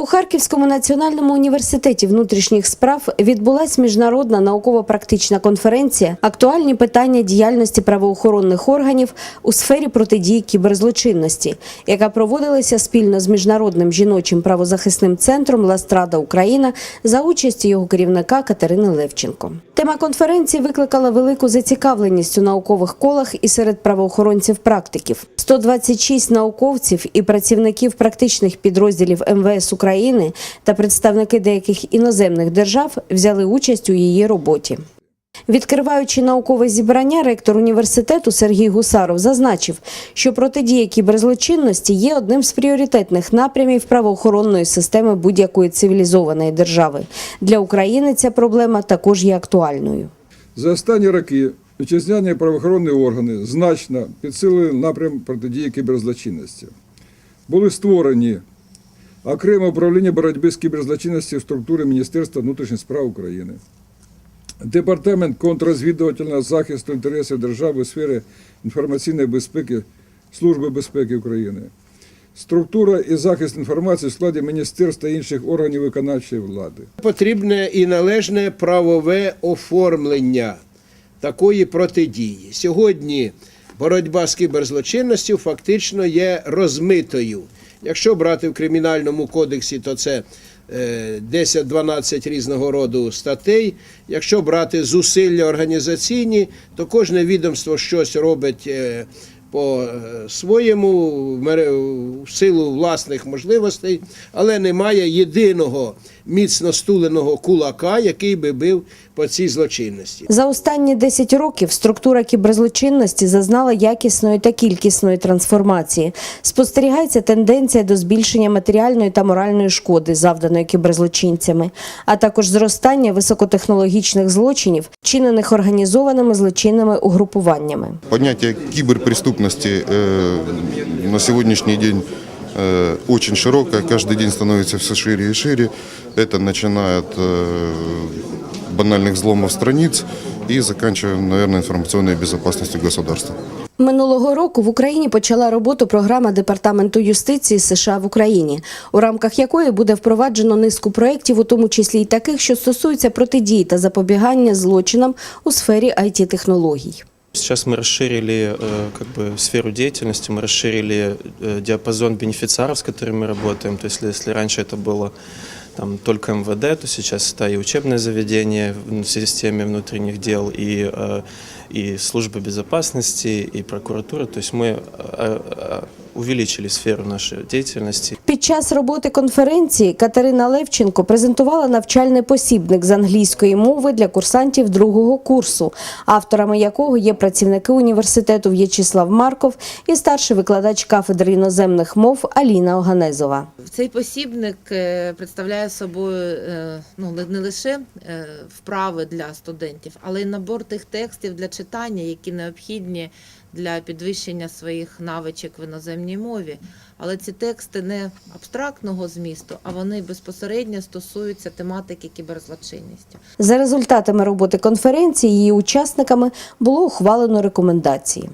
У Харківському національному університеті внутрішніх справ відбулась міжнародна науково-практична конференція Актуальні питання діяльності правоохоронних органів у сфері протидії кіберзлочинності, яка проводилася спільно з міжнародним жіночим правозахисним центром Ластрада Україна за участі його керівника Катерини Левченко. Тема конференції викликала велику зацікавленість у наукових колах і серед правоохоронців-практиків. 126 науковців і працівників практичних підрозділів МВС України та представники деяких іноземних держав взяли участь у її роботі. Відкриваючи наукове зібрання, ректор університету Сергій Гусаров зазначив, що протидія кіберзлочинності є одним з пріоритетних напрямів правоохоронної системи будь-якої цивілізованої держави. Для України ця проблема також є актуальною. За останні роки вітчизняні правоохоронні органи значно підсилили напрям протидії кіберзлочинності. Були створені окреме управління боротьби з кіберзлочинністю в структурі Міністерства внутрішніх справ України, Департамент контррозвідувального захисту інтересів держави у сфері інформаційної безпеки Служби безпеки України, структура і захист інформації в складі міністерств та інших органів виконавчої влади. Потрібне і належне правове оформлення такої протидії. Сьогодні боротьба з кіберзлочинністю фактично є розмитою. Якщо брати в кримінальному кодексі, то це е, 10-12 різного роду статей. Якщо брати зусилля організаційні, то кожне відомство щось робить е, по е, своєму в силу власних можливостей, але немає єдиного міцно стуленого кулака, який би бив по цій злочинності. За останні 10 років структура кіберзлочинності зазнала якісної та кількісної трансформації. Спостерігається тенденція до збільшення матеріальної та моральної шкоди, завданої кіберзлочинцями, а також зростання високотехнологічних злочинів, вчинених організованими злочинними угрупуваннями. Понятие киберпреступности э, на сегодняшний день э, очень широкое, каждый день становится все шире и шире. Это начиная от э, банальных взломов страниц и заканчивая, наверное, информационной безопасностью государства. Минулого року в Україні почала роботу програма Департаменту юстиції США в Україні, у рамках якої буде впроваджено низку проєктів, у тому числі й таких, що стосуються протидії та запобігання злочинам у сфері it технологій Сейчас мы расширили э, как бы сферу деятельности, мы расширили э, диапазон бенефициаров, с которыми мы работаем. То есть если раньше это было там, только МВД, то сейчас это и учебное заведение в системе внутренних дел, и, э, и служба безопасности, и прокуратура. То есть мы э, э, увеличили сферу нашей деятельности. Під час роботи конференції Катерина Левченко презентувала навчальний посібник з англійської мови для курсантів другого курсу, авторами якого є працівники університету В'ячеслав Марков і старший викладач кафедри іноземних мов Аліна Оганезова. Цей посібник е, представляє собою е, ну, не- не лише е, вправи для студентів, але й набор тих текстів для читання, які необхідні для підвищення своїх навичок в іноземній мові. Але ці тексти не абстрактного змісту, а вони безпосередньо стосуються тематики кіберзлочинності. За результатами роботи конференції її учасниками було ухвалено рекомендації.